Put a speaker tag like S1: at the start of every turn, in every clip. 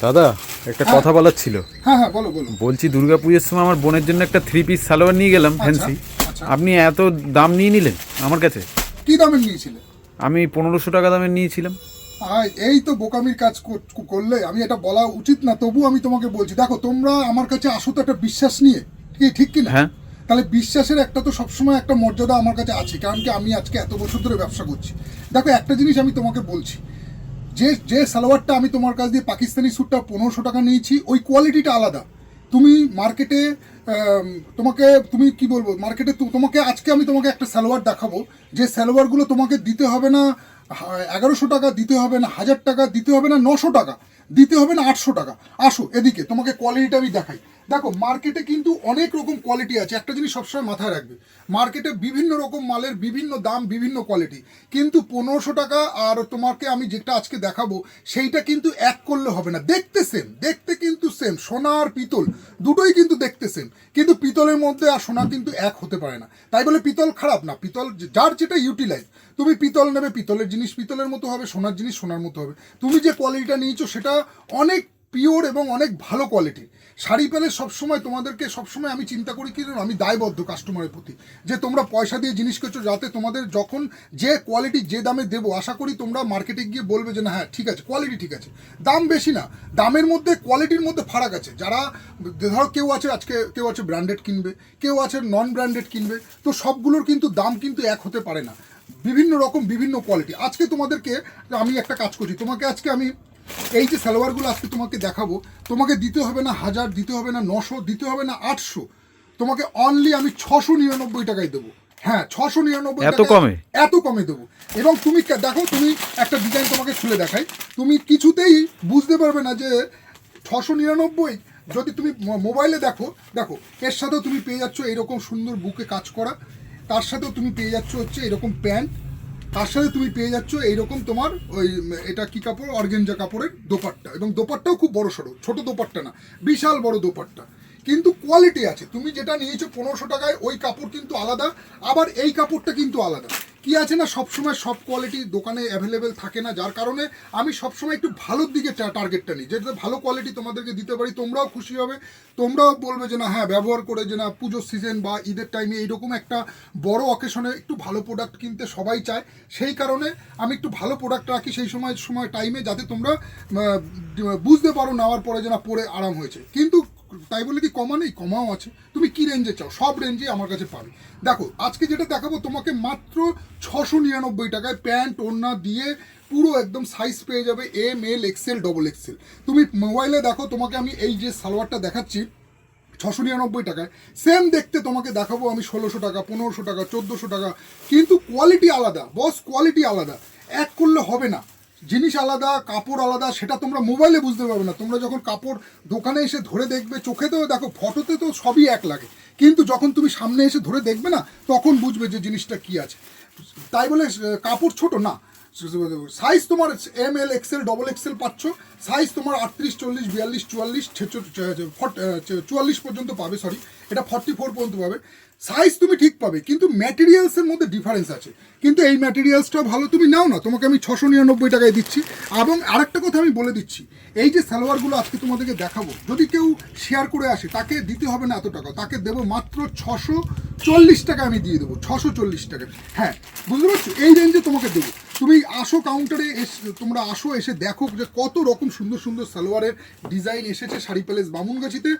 S1: দাদা একটা কথা বলার ছিল।
S2: হ্যাঁ হ্যাঁ বলো বলো।
S1: বলছি দুর্গা পুজোর সময় আমার বোনের জন্য একটা থ্রি পিস সালোয়ার নিয়ে গেলাম ফ্যান্সি
S2: আচ্ছা।
S1: আপনি এত দাম নিয়ে নিলেন আমার কাছে?
S2: কি দামে নিয়েছিলে?
S1: আমি পনেরোশো টাকা দামের নিয়েছিলাম।
S2: এই তো বোকামির কাজ কর- করলে। আমি এটা বলা উচিত না তবু আমি তোমাকে বলছি। দেখো তোমরা আমার কাছে আসো তো একটা বিশ্বাস নিয়ে। কি ঠিক কি না?
S1: হ্যাঁ।
S2: তাহলে বিশ্বাসের একটা তো সবসময় একটা মর্যাদা আমার কাছে আছে কারণ কি আমি আজকে এত বছর ধরে ব্যবসা করছি। দেখো একটা জিনিস আমি তোমাকে বলছি। যে যে সালোয়ারটা আমি তোমার কাছ দিয়ে পাকিস্তানি স্যুটটা পনেরোশো টাকা নিয়েছি, ওই কোয়ালিটিটা আলাদা। তুমি মার্কেটে তোমাকে, তুমি কি বলব মার্কেটে তোমাকে, আজকে আমি তোমাকে একটা সালোয়ার দেখাবো। যে সালোয়ারগুলো তোমাকে দিতে হবে না এগারোশো টাকা, দিতে হবে না হাজার টাকা, দিতে হবে না নশো টাকা, দিতে হবে না আটশো টাকা। আসো, এদিকে তোমাকে কোয়ালিটিটা আমি দেখাই। দেখো মার্কেটে কিন্তু অনেক রকম কোয়ালিটি আছে, একটা জিনিস সবসময় মাথায় রাখবে। মার্কেটে বিভিন্ন রকম মালের বিভিন্ন দাম, বিভিন্ন কোয়ালিটি কিন্তু পনেরোশো টাকা আর তোমাকে আমি যেটা আজকে দেখাবো, সেইটা কিন্তু এক করলে হবে না। দেখতে সেম দেখতে কিন্তু সেম সোনা আর পিতল, দুটোই কিন্তু দেখতে সেম কিন্তু পিতলের মধ্যে আর সোনা কিন্তু এক হতে পারে না। তাই বলে পিতল খারাপ না। পিতল যার যেটা ইউটিলাইজ তুমি পিতল নেবে, পিতলের জিনিস পিতলের মতো হবে, সোনার জিনিস সোনার মতো হবে। তুমি যে কোয়ালিটিটা নিয়েছো, সেটা অনেক পিওর এবং অনেক ভালো কোয়ালিটি শাড়ি পেলে সবসময় তোমাদেরকে, সবসময় আমি চিন্তা করি কি আমি দায়বদ্ধ কাস্টমারের প্রতি। যে তোমরা পয়সা দিয়ে জিনিস করছ যাতে তোমাদের যখন যে কোয়ালিটি যে দামে দেবো, আশা করি তোমরা মার্কেটে গিয়ে বলবে যে না হ্যাঁ ঠিক আছে কোয়ালিটি ঠিক আছে। দাম বেশি না, দামের মধ্যে কোয়ালিটির মধ্যে ফারাক আছে। যারা ধরো কেউ আছে আজকে, কেউ আছে ব্র্যান্ডেড কিনবে, কেউ আছে নন ব্র্যান্ডেড কিনবে, তো সবগুলোর কিন্তু দাম কিন্তু এক হতে পারে না। বিভিন্ন রকম বিভিন্ন কোয়ালিটি আজকে তোমাদেরকে আমি একটা কাজ করছি, তোমাকে আজকে আমি এই যে সালোয়ারগুলো আজকে তোমাকে দেখাবো তোমাকে দিতে হবে না হাজার দিতে হবে না নশো দিতে হবে না আটশো। তোমাকে অনলি আমি ছশো নিরানব্বই টাকায় দেবো। হ্যাঁ ছশো নিরানব্বই
S1: এত কমে?
S2: এত কমে দেবো। এবং তুমি দেখো তুমি একটা ডিজাইন তোমাকে খুলে দেখাই। তুমি কিছুতেই বুঝতে পারবে না যে ছশো নিরানব্বই যদি তুমি মোবাইলে দেখো দেখো এর সাথেও তুমি পেয়ে যাচ্ছ এরকম সুন্দর বুকে কাজ করা। তার সাথেও তুমি পেয়ে যাচ্ছ হচ্ছে এরকম প্যান্ট। তার সাথে তুমি পেয়ে যাচ্ছ এইরকম তোমার ওই, এটা কি কাপড়? অর্গেঞ্জা কাপড়ের দোপাট্টা। এবং দোপাট্টাও খুব বড় সড়ো, ছোট দোপাট্টা না, বিশাল বড় দোপাট্টা। কিন্তু কোয়ালিটি আছে। তুমি যেটা নিয়েছো পনেরোশো টাকায়, ওই কাপড় কিন্তু আলাদা, আবার এই কাপড়টা কিন্তু আলাদা। কি আছে না, সবসময় সব কোয়ালিটি দোকানে অ্যাভেলেবেল থাকে না, যার কারণে আমি সবসময় একটু ভালোর দিকে টার্গেটটা নিই। যেটা ভালো কোয়ালিটি তোমাদেরকে দিতে পারি, তোমরাও খুশি হবে। তোমরাও বলবে যে, না হ্যাঁ ব্যবহার করে যে, না, পুজোর সিজন বা ঈদের টাইমে এইরকম একটা বড় অকেশনে একটু ভালো প্রোডাক্ট কিনতে সবাই চায়। সেই কারণে আমি একটু ভালো প্রোডাক্ট রাখি সেই সময় সময় টাইমে যাতে তোমরা বুঝতে পারো, নেওয়ার পরে যে, না, পরে আরাম হয়েছে। কিন্তু তাই বলে কি কমা নেই? কমাও আছে। তুমি কি রেঞ্জে চাও? সব রেঞ্জে আমার কাছে পাবে। দেখো, আজকে যেটা দেখাবো, তোমাকে মাত্র ছশো নিরানব্বই টাকায় প্যান্ট, ওড়না দিয়ে পুরো একদম সাইজ পেয়ে যাবে M L XL double XL তুমি মোবাইলে দেখো, তোমাকে আমি এই যে সালোয়ারটা দেখাচ্ছি, ছশো নিরানব্বই টাকায়। সেম দেখতে তোমাকে দেখাবো আমি ষোলোশো টাকা, পনেরোশো টাকা, চোদ্দোশো টাকা। কিন্তু কোয়ালিটি আলাদা বস কোয়ালিটি আলাদা। এক করলে হবে না। জিনিস আলাদা, কাপড় আলাদা, সেটা তোমরা মোবাইলে বুঝতে পারবে না। তোমরা যখন কাপড় দোকানে এসে ধরে দেখবে, চোখেতেও দেখো, ফটোতে তো সবই এক লাগে। কিন্তু যখন তুমি সামনে এসে ধরে দেখবে না, তখন বুঝবে যে জিনিসটা কি আছে। তাই বলে কাপড় ছোট না। সাইজ তোমার M L XL double XL পাচ্ছ। সাইজ তোমার আটত্রিশ, চল্লিশ, বিয়াল্লিশ, চুয়াল্লিশ চুয়াল্লিশ পর্যন্ত পাবে সরি এটা ফর্টি ফোর পর্যন্ত পাবে। সাইজ তুমি ঠিক পাবে, কিন্তু ম্যাটেরিয়ালসের মধ্যে ডিফারেন্স আছে। কিন্তু এই ম্যাটেরিয়ালসটা ভালো তুমি নাও না, তোমাকে আমি ছশো নিরানব্বই টাকায় দিচ্ছি। এবং আরেকটা কথা আমি বলে দিচ্ছি, এই যে সালোয়ারগুলো আজকে তোমাদেরকে দেখাবো, যদি কেউ শেয়ার করে আসে, তাকে দিতে হবে না এত টাকা, তাকে দেবো মাত্র ছশো চল্লিশ টাকা আমি দিয়ে দেবো, ছশো চল্লিশ টাকা হ্যাঁ বুঝতে পারছ? এই রেঞ্জে তোমাকে দেবো। তুমি আসো কাউন্টারে তোমরা আসো, এসে দেখো যে কত রকম সুন্দর সুন্দর সালোয়ারের ডিজাইন এসেছে শাড়ি প্যালেস বামুনগাছিতে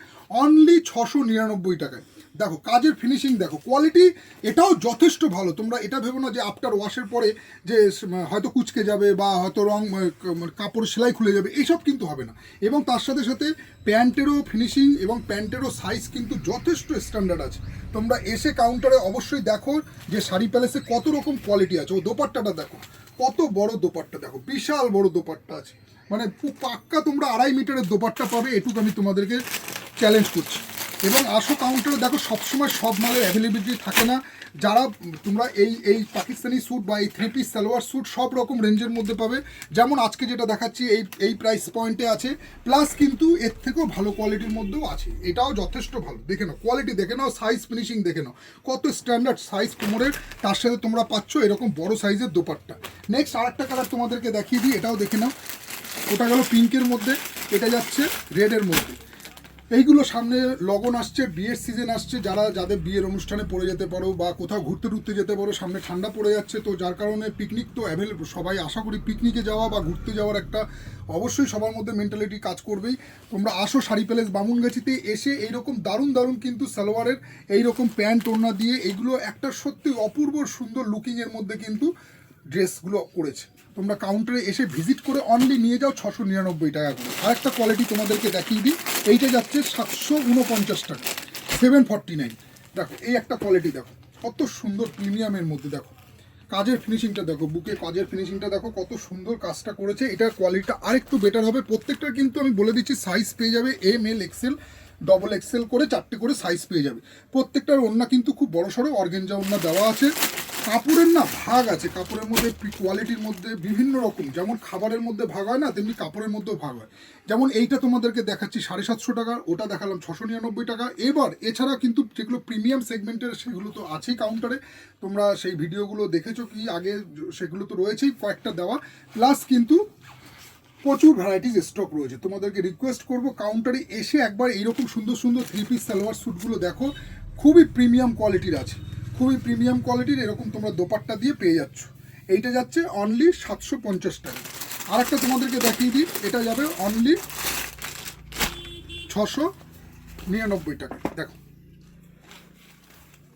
S2: অনলি ছশো নিরানব্বই টাকায়। দেখো, কাজের ফিনিশিং দেখো কোয়ালিটি এটাও যথেষ্ট ভালো। তোমরা এটা ভেবো না যে আফটার ওয়াশের পরে যে হয়তো কুচকে যাবে বা হয়তো রং কাপড় সেলাই খুলে যাবে, এইসব কিন্তু হবে না। এবং তার সাথে সাথে প্যান্টেরও ফিনিশিং এবং প্যান্টেরও সাইজ কিন্তু যথেষ্ট স্ট্যান্ডার্ড আছে। তোমরা এসে কাউন্টারে অবশ্যই দেখো যে শাড়ি প্যালেসে কত রকম কোয়ালিটি আছে। ও দোপাট্টাটা দেখো, কত বড় দোপাট্টা দেখো, বিশাল বড় দোপাট্টা আছে। মানে পাক্কা তোমরা আড়াই মিটারের দোপাট্টা পাবে, এটুকু আমি তোমাদেরকে চ্যালেঞ্জ করছি। এবং আসো কাউন্টারে দেখো সবসময় সব মালের অ্যাভেলেবিলিটি থাকে না। যারা তোমরা এই এই পাকিস্তানি স্যুট বা এই থ্রি পিস সালোয়ার স্যুট সব রকম রেঞ্জের মধ্যে পাবে। যেমন আজকে যেটা দেখাচ্ছি, এই এই প্রাইস পয়েন্টে আছে। প্লাস কিন্তু এর থেকেও ভালো কোয়ালিটির মধ্যেও আছে। এটাও যথেষ্ট ভালো। দেখে নাও কোয়ালিটি দেখে নাও সাইজ ফিনিশিং দেখে নাও। কত স্ট্যান্ডার্ড সাইজ কোমরের তার সাথে তোমরা পাচ্ছ এরকম বড় সাইজের দোপাট্টা। নেক্সট আরেকটা কালার তোমাদেরকে দেখিয়ে দিই, এটাও দেখে নাও। ওটা গেল পিঙ্কের মধ্যে, এটা যাচ্ছে রেডের মধ্যে। এইগুলো সামনে লগন আসছে, বিয়ের সিজন আসছে, যারা যাদের বিয়ের অনুষ্ঠানে পড়ে যেতে পারো বা কোথাও ঘুরতে টুরতে যেতে পারো, সামনে ঠান্ডা পড়ে যাচ্ছে, তো যার কারণে পিকনিক তো অ্যাভেলেবল সবাই আশা করি পিকনিকে যাওয়া বা ঘুরতে যাওয়ার একটা অবশ্যই সবার মধ্যে মেন্টালিটি কাজ করবেই। তোমরা আসো শাড়ি প্যালেস বামুনগাছিতে, এসে এইরকম দারুণ দারুণ কিন্তু সালোয়ারের এইরকম প্যান্ট ওড়না দিয়ে, এগুলো একটা সত্যি অপূর্ব সুন্দর লুকিংয়ের মধ্যে কিন্তু ড্রেসগুলো করেছে তোমরা কাউন্টারে এসে ভিজিট করে অনলি নিয়ে যাও ছশো নিরানব্বই টাকা করে। আরেকটা কোয়ালিটি তোমাদেরকে দেখিয়ে দিই, এইটা যাচ্ছে সাতশো উনপঞ্চাশ টাকা সেভেন ফর্টি নাইন দেখো, এই একটা কোয়ালিটি দেখো, কত সুন্দর প্রিমিয়ামের মধ্যে দেখো। কাজের ফিনিশিংটা দেখো বুকে কাজের ফিনিশিংটা দেখো, কত সুন্দর কাজটা করেছে, এটার কোয়ালিটিটা আরেকটু বেটার হবে। প্রত্যেকটা কিন্তু আমি বলে দিচ্ছি সাইজ পেয়ে যাবে M L XL double XL করে চারটে করে সাইজ পেয়ে যাবে। প্রত্যেকটার ওন্না কিন্তু খুব বড় সড়ো অর্গেঞ্জা ওন্না দেওয়া আছে। কাপড়ের না ভাগ আছে, কাপড়ের মধ্যে কোয়ালিটির মধ্যে বিভিন্ন রকম। যেমন খাবারের মধ্যে ভাগ হয় না, তেমনি কাপড়ের মধ্যেও ভাগ হয়। যেমন এইটা তোমাদেরকে দেখাচ্ছি, সাড়ে সাতশো টাকা, ওটা দেখালাম ছশো নিরানব্বই টাকা। এবার, এছাড়া কিন্তু যেগুলো প্রিমিয়াম সেগমেন্টের সেগুলো তো আছেই কাউন্টারে তোমরা সেই ভিডিওগুলো দেখেছ কি আগে, সেগুলো তো রয়েছেই কয়েকটা দেওয়া। প্লাস কিন্তু প্রচুর ভ্যারাইটিস স্টক রয়েছে। তোমাদেরকে রিকোয়েস্ট করব কাউন্টারে এসে একবার এইরকম সুন্দর সুন্দর থ্রি পিস সালোয়ার স্যুটগুলো দেখো। খুবই প্রিমিয়াম কোয়ালিটির আছে। খুবই প্রিমিয়াম কোয়ালিটির এরকম তোমরা দোপাট্টা দিয়ে পেয়ে যাচ্ছ। এইটা যাচ্ছে অনলি সাতশো পঞ্চাশ টাকা। আর একটা তোমাদেরকে দেখিয়ে দিই, এটা যাবে অনলি ছশো নিরানব্বই টাকা। দেখো।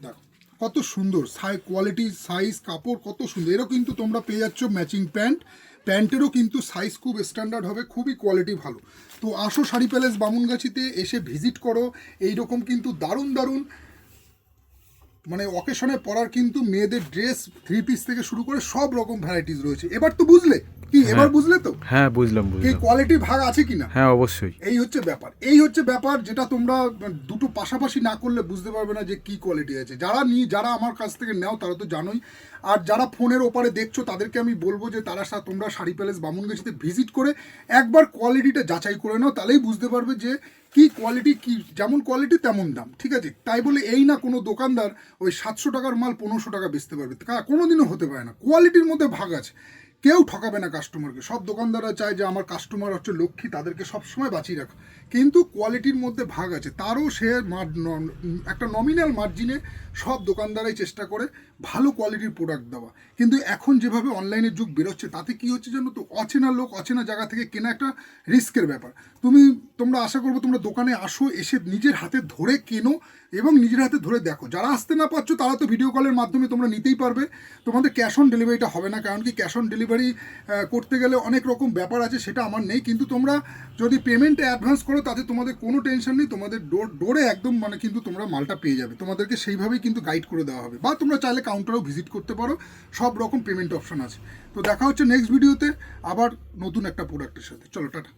S2: দেখো, কত সুন্দর। সাই কোয়ালিটি সাইজ কাপড় কত সুন্দর। এরও কিন্তু তোমরা পেয়ে যাচ্ছ ম্যাচিং প্যান্ট প্যান্টেরও কিন্তু সাইজ খুব স্ট্যান্ডার্ড হবে, খুবই কোয়ালিটি ভালো। তো আসো শাড়ি প্যালেস বামুনগাছিতে, এসে ভিজিট করো। এইরকম কিন্তু দারুণ দারুণ মানে অকেশনে পরার কিন্তু মেয়েদের ড্রেস থ্রি পিস থেকে শুরু করে সব রকম ভ্যারাইটিস রয়েছে। এবার তো বুঝলে কি এবার বুঝলে তো?
S1: হ্যাঁ বুঝলাম
S2: এই কোয়ালিটি ভাগ আছে কিনা
S1: হ্যাঁ অবশ্যই।
S2: এই হচ্ছে ব্যাপার। এই হচ্ছে ব্যাপার যেটা তোমরা দুটো পাশাপাশি না করলে বুঝতে পারবে না যে কি কোয়ালিটি আছে। যারা নি যারা আমার কাছ থেকে নেও তারা তো জানোই। আর যারা ফোনের ওপারে দেখছ তাদেরকে আমি বলব যে তারা সা- তোমরা শাড়ি প্যালেস বামুনগাছিতে ভিজিট করে একবার কোয়ালিটিটা যাচাই করে নাও তাহলেই বুঝতে পারবে যে কি কোয়ালিটি কি যেমন কোয়ালিটি তেমন দাম। ঠিক আছে? তাই বলে এই না কোনো দোকানদার ওই সাতশো টাকার মাল পনেরোশো টাকা বেচতে পারবে। কোনোদিনও হতে পারে না। কোয়ালিটির মধ্যে ভাগ আছে। কেউ ঠকাবে না কাস্টমারকে সব দোকানদাররা চায় যে আমার কাস্টমার হচ্ছে লক্ষ্মী, তাদেরকে সবসময় বাঁচিয়ে রাখা। কিন্তু কোয়ালিটির মধ্যে ভাগ আছে। তারও সে একটা নমিনাল মার্জিনে সব দোকানদারাই চেষ্টা করে ভালো কোয়ালিটির প্রোডাক্ট দেওয়া। কিন্তু এখন যেভাবে অনলাইনের যুগ বেরোচ্ছে, তাতে কি হচ্ছে জানো তো? অচেনা লোক অচেনা জায়গা থেকে কেনা একটা রিস্কের ব্যাপার। তুমি তোমরা আশা করব তোমরা দোকানে আসো, এসে নিজের হাতে ধরে কেনো এবং নিজের হাতে ধরে দেখো। যারা আসতে না পারছ, তারা তো ভিডিও কলের মাধ্যমে তোমরা নিতেই পারবে। তোমাদের ক্যাশ অন ডেলিভারিটা হবে না, কারণ কি ক্যাশ অন ডেলিভারি করতে গেলে অনেক রকম ব্যাপার আছে, সেটা আমার নেই। কিন্তু তোমরা যদি পেমেন্টে অ্যাডভান্স করো, তাতে তোমাদের কোনো টেনশন নেই, তোমাদের ডোর ডোরে একদম মানে কিন্তু তোমরা মালটা পেয়ে যাবে। তোমাদেরকে সেইভাবেই কিন্তু গাইড করে দেওয়া হবে। বা তোমরা চাইলে কাউন্টারেও ভিজিট করতে পারো, সব রকম পেমেন্ট অপশন আছে। তো দেখা হচ্ছে নেক্সট ভিডিওতে আবার নতুন একটা প্রোডাক্টের সাথে। চলো, টাটা।